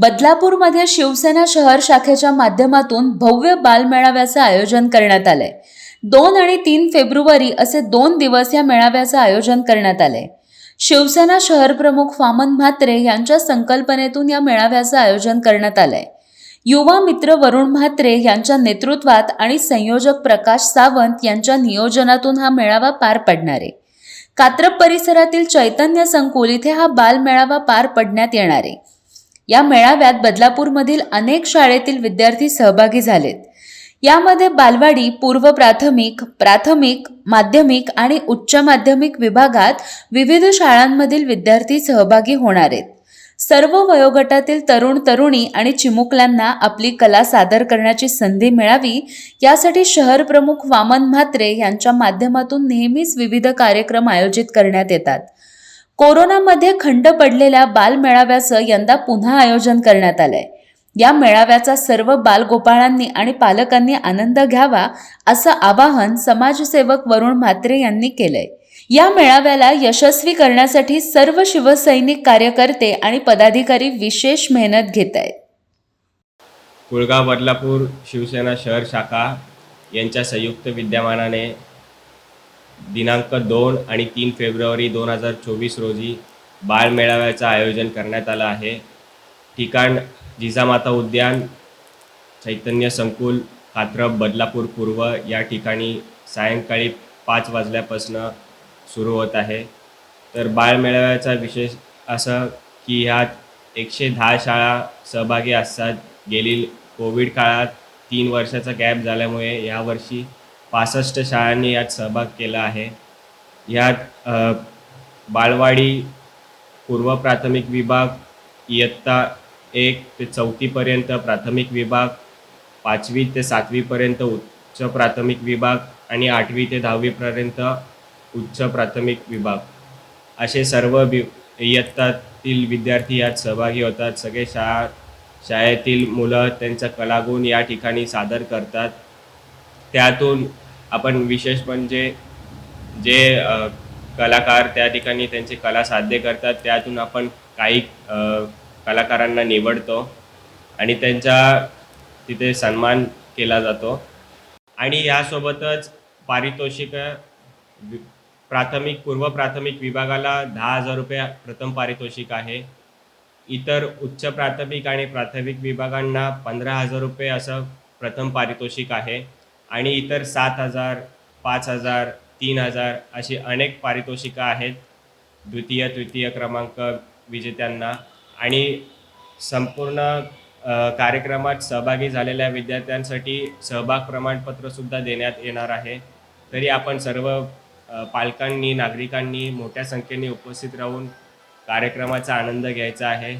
बदलापूरमध्ये शिवसेना शहर शाखेच्या माध्यमातून भव्य बालमेळाव्याचं आयोजन करण्यात आलंय. दोन आणि तीन फेब्रुवारी असे दोन दिवस या मेळाव्याचं आयोजन करण्यात आलंय. शिवसेना शहर प्रमुख वामन म्हात्रे यांच्या संकल्पनेतून या मेळाव्याचं आयोजन करण्यात आलंय. युवा मित्र वरुण म्हात्रे यांच्या नेतृत्वात आणि संयोजक प्रकाश सावंत यांच्या नियोजनातून हा मेळावा पार पडणार आहे. कात्रप परिसरातील चैतन्य संकुल इथे हा बालमेळावा पार पडण्यात येणार आहे. या मेळाव्यात बदलापूरमधील अनेक शाळेतील विद्यार्थी सहभागी झालेत. यामध्ये बालवाडी पूर्व प्राथमिक प्राथमिक माध्यमिक आणि उच्च माध्यमिक विभागात विविध शाळांमधील विद्यार्थी सहभागी होणार आहेत. सर्व वयोगटातील तरुण तरुणी आणि चिमुकल्यांना आपली कला सादर करण्याची संधी मिळावी यासाठी शहर प्रमुख वामन म्हात्रे यांच्या माध्यमातून नेहमीच विविध कार्यक्रम आयोजित करण्यात येतात. कोरोनामध्ये खंड पडलेल्या बालमेळाव्याचं यंदा पुन्हा आयोजन करण्यात आलंय. या मेळाव्याचा सर्व बालगोपाळांनी आणि पालकांनी आनंद घ्यावा असं आवाहन समाजसेवक वरुण म्हात्रे यांनी केलंय. या मेळाव्याला यशस्वी करण्यासाठी सर्व शिवसैनिक कार्यकर्ते आणि पदाधिकारी विशेष मेहनत घेत आहेत. कुळगाव बदलापूर शिवसेना शहर शाखा यांच्या संयुक्त विद्यमानाने दिनांक दोन आणि तीन फेब्रुवारी दोन हजार चोवीस रोजी बाळमेळाव्याचं आयोजन करण्यात आलं आहे. ठिकाण जिजामाता उद्यान चैतन्य संकुल कात्रप बदलापूर पूर्व या ठिकाणी सायंकाळी पाच वाजल्यापासनं सुरू होत आहे. तर बाळमेळाव्याचा विशेष असं की ह्यात एकशे दहा शाळा सहभागी असतात. गेली कोविड काळात तीन वर्षाचा गॅप झाल्यामुळे यावर्षी पासष्ट शाळांनी यात सहभाग केला आहे. यात बालवाडी पूर्व प्राथमिक विभाग इयत्ता एक ते चौथीपर्यंत प्राथमिक विभाग पाचवी ते सातवीपर्यंत उच्च प्राथमिक विभाग आणि आठवी ते दहावीपर्यंत उच्च प्राथमिक विभाग. असे सर्व वि इयत्तातील विद्यार्थी यात सहभागी होतात. सगळे शाळा शाळेतील मुलं त्यांचा कलागुण या ठिकाणी सादर करतात. त्यातून आपण विशेष म्हणजे जे अ, कलाकार त्या ठिकाणी त्यांची कला साध्य करतात त्यातून आपण काही अ, कलाकारांना निवडतो आणि त्यांचा तिथे सन्मान केला जातो. आणि यासोबतच पारितोषिक वि- प्राथमिक पूर्व प्राथमिक विभागाला दहा हजार रुपये प्रथम पारितोषिक आहे. इतर उच्च प्राथमिक आणि प्राथमिक विभागांना पंधरा हजार रुपये असं प्रथम पारितोषिक आहे. आणि इतर सात हजार पाच हजार तीन हजार अशी अनेक पारितोषिकं आहेत. द्वितीय तृतीय क्रमांक विजेत्यांना. आणि संपूर्ण कार्यक्रमात सहभागी झालेल्या विद्यार्थ्यांसाठी सहभाग प्रमाणपत्रसुद्धा देण्यात येणार आहे. तरी आपण सर्व पालकांनी नागरिकांनी मोठ्या संख्येने उपस्थित राहून कार्यक्रमाचा आनंद घ्यायचा आहे.